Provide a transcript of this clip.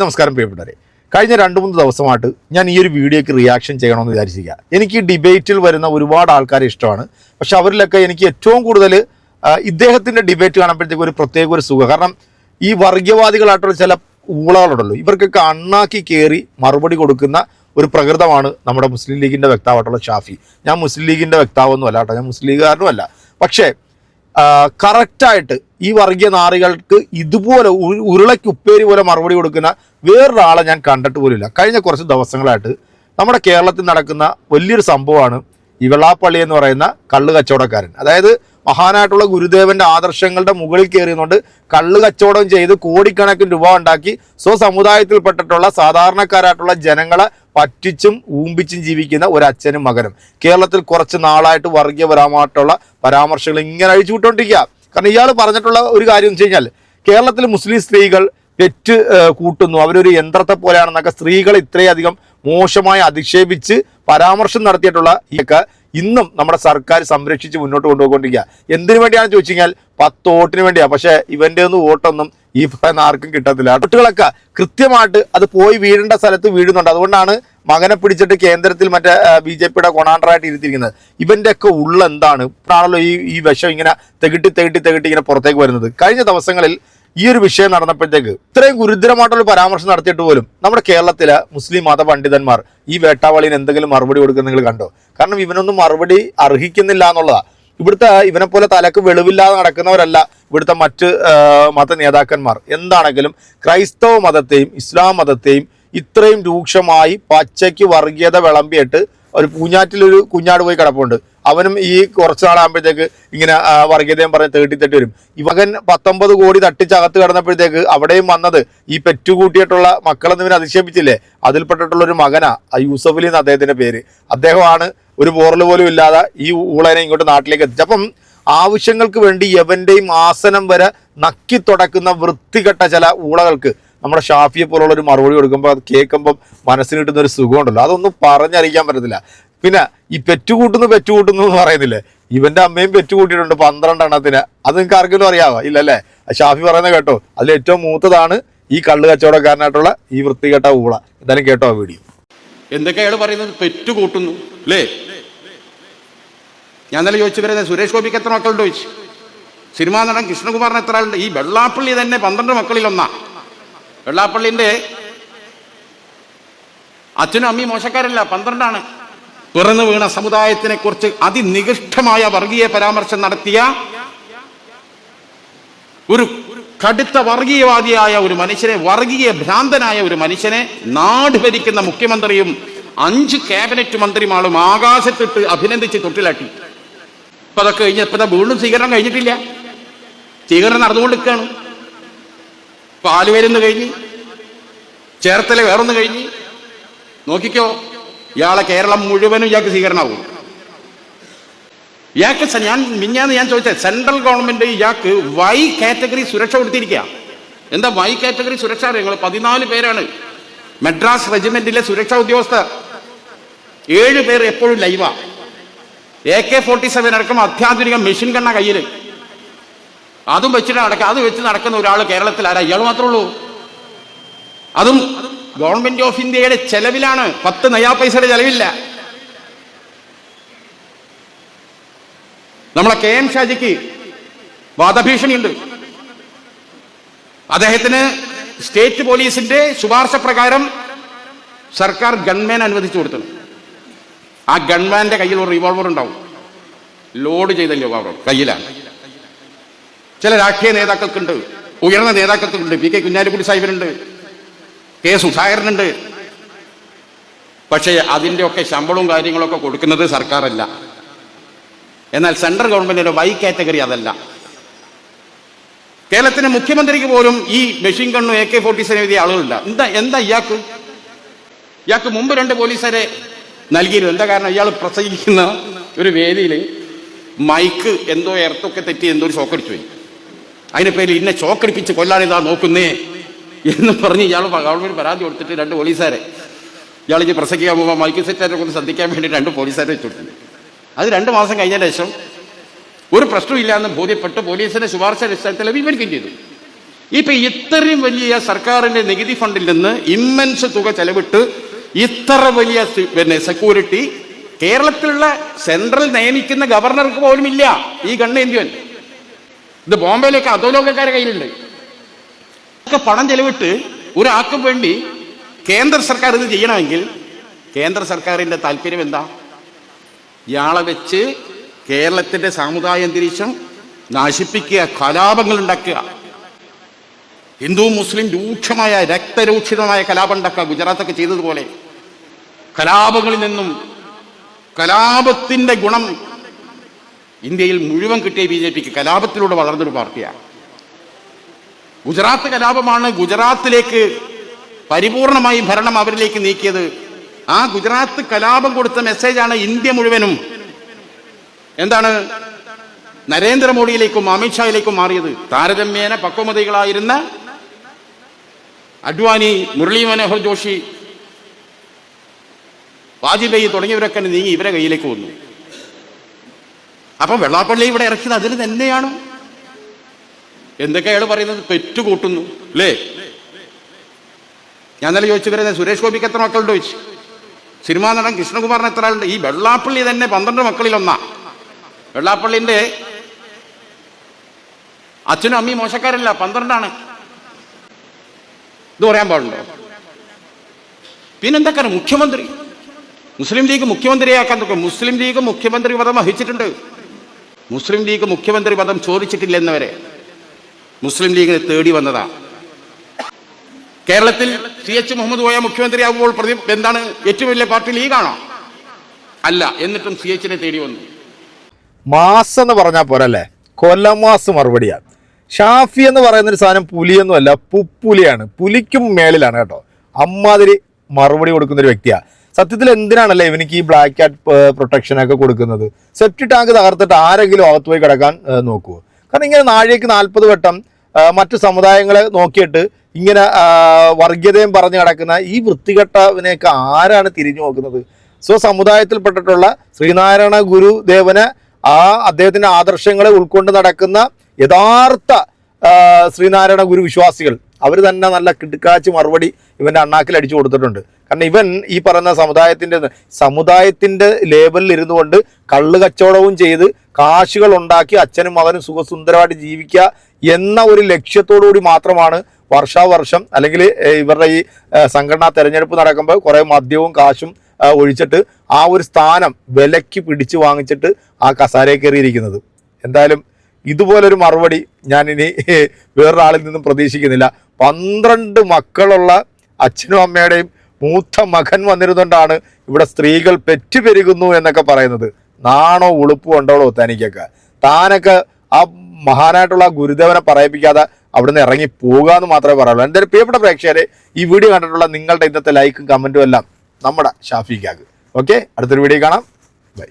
നമസ്കാരം പ്രിയപ്പെട്ടവരെ. കഴിഞ്ഞ രണ്ട് മൂന്ന് ദിവസമായിട്ട് ഞാൻ ഈ ഒരു വീഡിയോക്ക് റിയാക്ഷൻ ചെയ്യണമെന്ന് വിചാരിച്ചിരിക്കുക എനിക്ക് ഡിബേറ്റിൽ വരുന്ന ഒരുപാട് ആൾക്കാരെ ഇഷ്ടമാണ്. പക്ഷെ അവരിലൊക്കെ എനിക്ക് ഏറ്റവും കൂടുതൽ ഇദ്ദേഹത്തിന്റെ ഡിബേറ്റ് കാണുമ്പോഴത്തേക്ക് ഒരു പ്രത്യേക ഒരു സുഖം. കാരണം ഈ വർഗീയവാദികളായിട്ടുള്ള ചില ഊളകളുണ്ടല്ലോ. ഇവർക്കൊക്കെ അണ്ണാക്കി കയറി മറുപടി കൊടുക്കുന്ന ഒരു പ്രകൃതമാണ് നമ്മുടെ മുസ്ലിം ലീഗിന്റെ വ്യക്താവായിട്ടുള്ള ഷാഫി. ഞാൻ മുസ്ലിം ലീഗിന്റെ വ്യക്താവൊന്നും അല്ല കേട്ടോ. ഞാൻ മുസ്ലിം ലീഗുകാരനും അല്ല പക്ഷേ കറക്റ്റായിട്ട് ഈ വർഗീയ നാറികൾക്ക് ഇതുപോലെ ഉരുളയ്ക്ക് ഉപ്പേരി പോലെ മറുപടി കൊടുക്കുന്ന വേറൊരാളെ ഞാൻ കണ്ടിട്ട് പോലുമില്ല കഴിഞ്ഞ കുറച്ച് ദിവസങ്ങളായിട്ട് നമ്മുടെ കേരളത്തിൽ നടക്കുന്ന വലിയൊരു സംഭവമാണ് ഈ വെള്ളാപ്പള്ളി എന്ന് പറയുന്ന കള്ളു കച്ചവടക്കാരൻ. അതായത് മഹാനായിട്ടുള്ള ഗുരുദേവന്റെ ആദർശങ്ങളുടെ മുകളിൽ കയറിയുകൊണ്ട് കള്ള് കച്ചവടം ചെയ്ത് കോടിക്കണക്കിന് രൂപ ഉണ്ടാക്കി സ്വസമുദായത്തിൽപ്പെട്ടിട്ടുള്ള സാധാരണക്കാരായിട്ടുള്ള ജനങ്ങളെ പറ്റിച്ചും ഊമ്പിച്ചും ജീവിക്കുന്ന ഒരു അച്ഛനും മകനും. കേരളത്തിൽ കുറച്ച് നാളായിട്ട് വർഗീയപരമായിട്ടുള്ള പരാമർശങ്ങൾ ഇങ്ങനെ അഴിച്ചു വിട്ടുകൊണ്ടിരിക്കുക കാരണം ഇയാൾ പറഞ്ഞിട്ടുള്ള ഒരു കാര്യം എന്ന് വെച്ച് കഴിഞ്ഞാൽ കേരളത്തിൽ മുസ്ലിം സ്ത്രീകൾ തെറ്റ് കൂട്ടുന്നു. അവരൊരു യന്ത്രത്തെ പോലെയാണെന്നൊക്കെ സ്ത്രീകൾ ഇത്രയധികം മോശമായി അധിക്ഷേപിച്ച് പരാമർശം നടത്തിയിട്ടുള്ള ഒക്കെ ഇന്നും നമ്മുടെ സർക്കാർ സംരക്ഷിച്ച് മുന്നോട്ട് കൊണ്ടുപോയിക്കൊണ്ടിരിക്കുക. എന്തിനു വേണ്ടിയാണെന്ന് ചോദിച്ചു കഴിഞ്ഞാൽ പത്ത് വോട്ടിന് വേണ്ടിയാണ് പക്ഷേ ഇവന്റെ ഒന്നും വോട്ടൊന്നും ഈ പറയുന്ന ആർക്കും കിട്ടത്തില്ല. കുട്ടികളൊക്കെ കൃത്യമായിട്ട് അത് പോയി വീഴേണ്ട സ്ഥലത്ത് വീഴുന്നുണ്ട്. അതുകൊണ്ടാണ് മകനെ പിടിച്ചിട്ട് കേന്ദ്രത്തിൽ മറ്റേ ബി ജെ പിയുടെ കൊണാണ്ടറായിട്ട് ഇരുത്തിയിരിക്കുന്നത്. ഇവന്റെ ഒക്കെ ഉള്ളെന്താണ്? ഇപ്പോഴാണല്ലോ ഈ ഈ വിഷം ഇങ്ങനെ തെകിട്ടി തെകിട്ടി തെകിട്ടി ഇങ്ങനെ പുറത്തേക്ക് വരുന്നത്. കഴിഞ്ഞ ദിവസങ്ങളിൽ ഈ ഒരു വിഷയം നടന്നപ്പോഴത്തേക്ക് ഇത്രയും ഗുരുതരമായിട്ടുള്ള പരാമർശം നടത്തിയിട്ട് പോലും നമ്മുടെ കേരളത്തിലെ മുസ്ലിം മത പണ്ഡിതന്മാർ ഈ വേട്ടാവളിന് എന്തെങ്കിലും മറുപടി കൊടുക്കുന്ന നിങ്ങൾ കണ്ടോ? കാരണം ഇവനൊന്നും മറുപടി അർഹിക്കുന്നില്ല എന്നുള്ളതാ. ഇവിടുത്തെ ഇവനെ പോലെ തലക്ക് വെളിവില്ലാതെ നടക്കുന്നവരല്ല ഇവിടുത്തെ മറ്റ് മത നേതാക്കന്മാർ. എന്താണെങ്കിലും ക്രൈസ്തവ മതത്തെയും ഇസ്ലാം മതത്തെയും ഇത്രയും രൂക്ഷമായി പച്ചയ്ക്ക് വർഗീയത വിളമ്പിയിട്ട് ഒരു പൂഞ്ഞാറ്റിലൊരു കുഞ്ഞാട് പോയി കിടപ്പുണ്ട്. അവനും ഈ കുറച്ച് നാളാകുമ്പോഴത്തേക്ക് ഇങ്ങനെ വർഗീയതയും പറഞ്ഞ് തേട്ടി തട്ടി വരും. ഇവകൻ പത്തൊമ്പത് കോടി തട്ടിച്ചകത്ത് കിടന്നപ്പോഴത്തേക്ക് അവിടെയും വന്നത് ഈ പെറ്റുകൂട്ടിയിട്ടുള്ള മക്കളെന്ന് ഇവനെ അധിക്ഷേപിച്ചില്ലേ അതിൽപ്പെട്ടിട്ടുള്ള ഒരു മകനാ ആ യൂസഫ് അലി എന്ന് അദ്ദേഹത്തിന്റെ പേര്. അദ്ദേഹമാണ് ഒരു പോറൽ പോലും ഇല്ലാതെ ഈ ഊളനെ ഇങ്ങോട്ട് നാട്ടിലേക്ക് എത്തിച്ചു അപ്പം ആവശ്യങ്ങൾക്ക് വേണ്ടി യവന്റെയും ആസനം വരെ നക്കി തുടക്കുന്ന വൃത്തികെട്ട ചില ഊളകൾക്ക് നമ്മുടെ ഷാഫിയെ പോലുള്ള ഒരു മറുപടി കൊടുക്കുമ്പോൾ അത് കേൾക്കുമ്പോൾ മനസ്സിന് കിട്ടുന്ന ഒരു സുഖമുണ്ടല്ലോ. അതൊന്നും പറഞ്ഞറിയിക്കാൻ പറ്റത്തില്ല. പിന്നെ ഈ പെറ്റുകൂട്ടുന്നു പെറ്റുകൂട്ടുന്നു എന്ന് പറയുന്നില്ലേ? ഇവന്റെ അമ്മയും പെറ്റുകൂട്ടിയിട്ടുണ്ട് പന്ത്രണ്ട് എണ്ണത്തിന് അത് നിങ്ങൾക്ക് ആർക്കെങ്കിലും അറിയാവോ? ഇല്ലല്ലേ? ഷാഫി പറയുന്നത് കേട്ടോ. അതിൽ ഏറ്റവും മൂത്തതാണ് ഈ കള്ളു കച്ചവടക്കാരനായിട്ടുള്ള ഈ വൃത്തികെട്ട ഊള. എന്തായാലും കേട്ടോ ആ വീഡിയോ. എന്തൊക്കെയാണ് പറയുന്നത്? പെറ്റുകൂട്ടുന്നു. അല്ലേ ഞാൻ ഇന്നലെ ചോദിച്ചു വരുന്നത് സുരേഷ് ഗോപിക്ക് എത്ര മക്കളുണ്ട് ചോദിച്ചു. സിനിമാ നടൻ കൃഷ്ണകുമാറിന് എത്ര ആളുണ്ട്? ഈ വെള്ളാപ്പള്ളി തന്നെ പന്ത്രണ്ട് മക്കളിൽ ഒന്നാ. വെള്ളാപ്പള്ളിന്റെ അച്ഛനും അമ്മയും മോശക്കാരല്ല പന്ത്രണ്ടാണ്. പിറന്നു വീണ സമുദായത്തിനെ കുറിച്ച് അതിനികൃഷ്ടമായ വർഗീയ പരാമർശം നടത്തിയ ഒരു കടുത്ത വർഗീയവാദിയായ ഒരു മനുഷ്യനെ വർഗീയ ഭ്രാന്തനായ ഒരു മനുഷ്യനെ നാട് ഭരിക്കുന്ന മുഖ്യമന്ത്രിയും അഞ്ച് ക്യാബിനറ്റ് മന്ത്രിമാളും ആകാശത്തിട്ട് അഭിനന്ദിച്ച് തൊട്ടിലാട്ടി ഇപ്പൊ അതൊക്കെ കഴിഞ്ഞ ഇപ്പൊ വീണ്ടും സ്വീകരണം കഴിഞ്ഞിട്ടില്ല. സ്വീകരണം നടന്നുകൊണ്ടിരിക്കുകയാണ്. ഇപ്പൊ ആലുവേരുന്ന് കഴിഞ്ഞ് ചേർത്തല വേറൊന്ന് കഴിഞ്ഞ് നോക്കിക്കോ ഇയാളെ കേരളം മുഴുവനും ഇയാൾക്ക് സ്വീകരണമാകും. ഇയാൾക്ക് ഞാൻ മിഞ്ഞാന്ന് ഞാൻ ചോദിച്ചത് സെൻട്രൽ ഗവൺമെന്റ് ഇയാൾക്ക് വൈ കാറ്റഗറി സുരക്ഷ കൊടുത്തിരിക്കുക എന്താ വൈ കാറ്റഗറി സുരക്ഷ? അറിയങ്ങൾ പതിനാല് പേരാണ്. മദ്രാസ് റെജിമെന്റിലെ സുരക്ഷാ ഉദ്യോഗസ്ഥർ ഏഴ് പേർ എപ്പോഴും ലൈവാ. എ കെ ഫോർട്ടി സെവൻ അടക്കം അത്യാധുനിക മെഷീൻ കണ്ണ കയ്യിൽ അതും വെച്ചിട്ട് നടക്കുക അത് വെച്ച് നടക്കുന്ന ഒരാൾ കേരളത്തിൽ ആരാ? ഇയാൾ മാത്രമേ ഉള്ളൂ. അതും ഗവൺമെന്റ് ഓഫ് ഇന്ത്യയുടെ ചെലവിലാണ്. പത്ത് നയാ പൈസയുടെ ചെലവില്ല. നമ്മളെ കെ എം ഷാജിക്ക് വാദഭീഷണിയുണ്ട്. അദ്ദേഹത്തിന് സ്റ്റേറ്റ് പോലീസിന്റെ ശുപാർശ പ്രകാരം സർക്കാർ ഗൺമാൻ അനുവദിച്ചു കൊടുത്തത് ആ ഗൺമാന്റെ കയ്യിൽ ഒരു റിവോൾവർ ഉണ്ടാവും. ലോഡ് ചെയ്ത റിവോൾവർ കയ്യിലാണ്. ചില രാഷ്ട്രീയ നേതാക്കൾക്കുണ്ട് ഉയർന്ന നേതാക്കൾക്കുണ്ട്. പി കെ കുഞ്ഞാലിക്കുട്ടി സാഹിബിനുണ്ട് കെ സുധാകരനുണ്ട്. പക്ഷേ അതിന്റെയൊക്കെ ശമ്പളവും കാര്യങ്ങളൊക്കെ കൊടുക്കുന്നത് സർക്കാരല്ല. എന്നാൽ സെൻട്രൽ ഗവൺമെന്റിന്റെ വൈ കാറ്റഗറി അതല്ല. കേരളത്തിന് മുഖ്യമന്ത്രിക്ക് പോലും ഈ മെഷീൻ കണ്ണു എ കെ ഫോർട്ടി സെവൻ എഴുതിയ ആളുകളില്ല. എന്താ എന്താ ഇയാൾക്ക്? ഇയാൾക്ക് മുമ്പ് രണ്ട് പോലീസുകാരെ നൽകിയിരുന്നു. എന്താ കാരണം? ഇയാൾ പ്രസംഗിക്കുന്ന ഒരു വേദിയിൽ മൈക്ക് എന്തോ എർത്തൊക്കെ തെറ്റി എന്തോ ഒരു ഷോക്കടിച്ചു പോയി അതിന്റെ പേരിൽ ഇന്നെ ചോക്കടിപ്പിച്ച് കൊല്ലാനിതാ നോക്കുന്നേ എന്ന് പറഞ്ഞ് ഇയാൾ ഗവൺമെന്റ് പരാതി കൊടുത്തിട്ട് രണ്ട് പോലീസുകാരെ ഇയാൾ ഇനി പ്രസംഗിക്കാൻ പോകുമ്പോൾ മൈക്ക് സെറ്റാരെ കൊണ്ട് ശ്രദ്ധിക്കാൻ വേണ്ടി രണ്ട് പോലീസുകാരെ വെച്ച് കൊടുത്തിട്ടുണ്ട് അത് രണ്ട് മാസം കഴിഞ്ഞ ശേഷം ഒരു പ്രശ്നവും എന്ന് ബോധ്യപ്പെട്ട് പോലീസിന്റെ ശുപാർശ അടിസ്ഥാനത്തിൽ വിവരിക്കുകയും ചെയ്തു. ഇപ്പൊ ഇത്രയും വലിയ സർക്കാരിന്റെ നികുതി ഫണ്ടിൽ നിന്ന് ഇമ്മൻസ് തുക ചെലവിട്ട് ഇത്ര വലിയ പിന്നെ സെക്യൂരിറ്റി കേരളത്തിലുള്ള സെൻട്രൽ നിയമിക്കുന്ന ഗവർണർക്ക് പോലും ഇല്ല ഈ ഗണ്ണേന്ത്യൻ ഇത് ബോംബെയിലേക്ക് അധോലോകക്കാരെ കയ്യിലുണ്ട്. ഒക്കെ പണം ചെലവിട്ട് ഒരാൾക്കും വേണ്ടി കേന്ദ്ര സർക്കാർ ഇത് ചെയ്യണമെങ്കിൽ കേന്ദ്ര സർക്കാരിന്റെ താല്പര്യം എന്താ? ഇയാളെ വെച്ച് കേരളത്തിന്റെ സാമുദായ അന്തരീക്ഷം നശിപ്പിക്കുക കലാപങ്ങൾ ഉണ്ടാക്കുക. ഹിന്ദു മുസ്ലിം രൂക്ഷമായ രക്തരൂക്ഷിതമായ കലാപം ഉണ്ടാക്കുക ഗുജറാത്തൊക്കെ ചെയ്തതുപോലെ. കലാപങ്ങളിൽ നിന്നും കലാപത്തിന്റെ ഗുണം ഇന്ത്യയിൽ മുഴുവൻ കിട്ടിയ ബി ജെ പിക്ക് കലാപത്തിലൂടെ വളർന്നൊരു പാർട്ടിയാണ്. ഗുജറാത്ത് കലാപമാണ്. ഗുജറാത്തിലേക്ക് പരിപൂർണമായി ഭരണം അവരിലേക്ക് നീക്കിയത്. ആ ഗുജറാത്ത് കലാപം കൊടുത്ത മെസ്സേജാണ് ഇന്ത്യ മുഴുവനും. എന്താണ്? നരേന്ദ്രമോദിയിലേക്കും അമിത്ഷായിലേക്കും മാറിയത്. താരതമ്യേന പക്വമതികളായിരുന്ന അഡ്വാനി മുരളി മനോഹർ ജോഷി വാജ്പേയി തുടങ്ങിയവരൊക്കെ നീങ്ങി ഇവരെ കയ്യിലേക്ക് വന്നു. അപ്പൊ വെള്ളാപ്പള്ളി ഇവിടെ ഇറക്കിയത് അതിന് തന്നെയാണ്. എന്തൊക്കെയാണ് പറയുന്നത്? പെറ്റുകൂട്ടുന്നു. അല്ലേ ഞാൻ നല്ല ചോദിച്ചു വരുന്നത് സുരേഷ് ഗോപിക്ക് എത്ര മക്കളുണ്ട്? ചോദിച്ചു. സിനിമാ നടൻ കൃഷ്ണകുമാറിന് എത്ര ആളുണ്ട്? ഈ വെള്ളാപ്പള്ളി തന്നെ പന്ത്രണ്ട് മക്കളിലൊന്നാ. വെള്ളാപ്പള്ളിന്റെ അച്ഛനും അമ്മയും മോശക്കാരല്ല പന്ത്രണ്ടാണ്. ഇത് പറയാൻ പാടുണ്ടോ? പിന്നെന്തൊക്കെയാണ് മുഖ്യമന്ത്രി? മുസ്ലിം ലീഗ് മുഖ്യമന്ത്രിയാക്കാൻ നോക്കും മുസ്ലിം ലീഗ് മുഖ്യമന്ത്രി പദം വഹിച്ചിട്ടുണ്ട്. മുസ്ലിം ലീഗ് മുഖ്യമന്ത്രി പദം ചോദിച്ചിട്ടില്ല എന്നവരെ മുസ്ലിം ലീഗിനെ തേടി വന്നതാ. കേരളത്തിൽ സി എച്ച് മുഹമ്മദ് കോയ മുഖ്യമന്ത്രിയാകുമ്പോൾ പ്രതി എന്താണ് ഏറ്റവും വലിയ പാർട്ടി ലീഗാണോ? അല്ല എന്നിട്ടും സി എച്ചിനെ തേടി വന്നു. മാസ് എന്ന് പറഞ്ഞാൽ പോരല്ലേ? കൊല്ലമാസ് മറുപടിയാണ് ഷാഫി എന്ന് പറയുന്ന ഒരു സാധനം പുലിയൊന്നുമല്ല പുപ്പുലിയാണ്. പുലിക്കും മേളിലാണ് കേട്ടോ. അമ്മാതിരി മറുപടി കൊടുക്കുന്ന ഒരു വ്യക്തിയാണ് സത്യത്തിൽ എന്തിനാണല്ലേ ഇവനിക്ക് ഈ ബ്ലാക്ക് ക്യാറ്റ് പ്രൊട്ടക്ഷൻ ഒക്കെ കൊടുക്കുന്നത്? സെപ്റ്റി ടാങ്ക് തകർത്തിട്ട് ആരെങ്കിലും അകത്ത് പോയി കിടക്കാൻ നോക്കുമോ കാരണം ഇങ്ങനെ നാഴേക്ക് നാൽപ്പത് വട്ടം മറ്റു സമുദായങ്ങളെ നോക്കിയിട്ട് ഇങ്ങനെ വർഗീയതയും പറഞ്ഞു കിടക്കുന്ന ഈ വൃത്തികെട്ടവനെയൊക്കെ ആരാണ് തിരിഞ്ഞു നോക്കുന്നത്? സോ സമുദായത്തിൽപ്പെട്ടിട്ടുള്ള ശ്രീനാരായണ ഗുരുദേവന് ആ അദ്ദേഹത്തിന്റെ ആദർശങ്ങളെ ഉൾക്കൊണ്ട് നടക്കുന്ന യഥാർത്ഥ ശ്രീനാരായണ ഗുരു വിശ്വാസികൾ അവർ തന്നെ നല്ല കിടുക്കാച്ച് മറുപടി ഇവന്റെ അണ്ണാക്കിൽ അടിച്ചു കൊടുത്തിട്ടുണ്ട്. കാരണം ഇവൻ ഈ പറയുന്ന സമുദായത്തിന്റെ സമുദായത്തിന്റെ ലേബലിൽ ഇരുന്നു കൊണ്ട് കള്ള് കച്ചവടവും ചെയ്ത് കാശുകൾ ഉണ്ടാക്കി അച്ഛനും മകനും സുഖസുന്ദരമായിട്ട് ജീവിക്കുക എന്ന ഒരു ലക്ഷ്യത്തോടു കൂടി മാത്രമാണ് വർഷാവർഷം അല്ലെങ്കിൽ ഇവരുടെ ഈ സംഘടനാ തെരഞ്ഞെടുപ്പ് നടക്കുമ്പോൾ കുറേ മദ്യവും കാശും ഒഴിച്ചിട്ട് ആ ഒരു സ്ഥാനം വിലക്ക് പിടിച്ചു വാങ്ങിച്ചിട്ട് ആ കസാരയെ കയറിയിരിക്കുന്നത്. എന്തായാലും ഇതുപോലൊരു മറുപടി ഞാൻ ഇനി വേറൊരാളിൽ നിന്നും പ്രതീക്ഷിക്കുന്നില്ല. പന്ത്രണ്ട് മക്കളുള്ള അച്ഛനും അമ്മയുടെയും മൂത്ത മകൻ വന്നിരുന്നുകൊണ്ടാണ് ഇവിടെ സ്ത്രീകൾ പെറ്റുപെരുകുന്നു എന്നൊക്കെ പറയുന്നത്. നാണോ ഉളുപ്പോ ഉണ്ടോളോ തനിക്കൊക്കെ. താനൊക്കെ ആ മഹാനായിട്ടുള്ള ഗുരുദേവനെ പറയിപ്പിക്കാതെ അവിടുന്ന് ഇറങ്ങി പോകുക എന്ന് മാത്രമേ പറയുള്ളൂ എന്റെ പ്രിയപ്പെട്ട പ്രേക്ഷകരെ ഈ വീഡിയോ കണ്ടിട്ടുള്ള നിങ്ങളുടെ ഇന്നത്തെ ലൈക്കും കമന്റും എല്ലാം നമ്മുടെ ഷാഫിക്കാക്ക്. ഓക്കെ? അടുത്തൊരു വീഡിയോ കാണാം. ബൈ.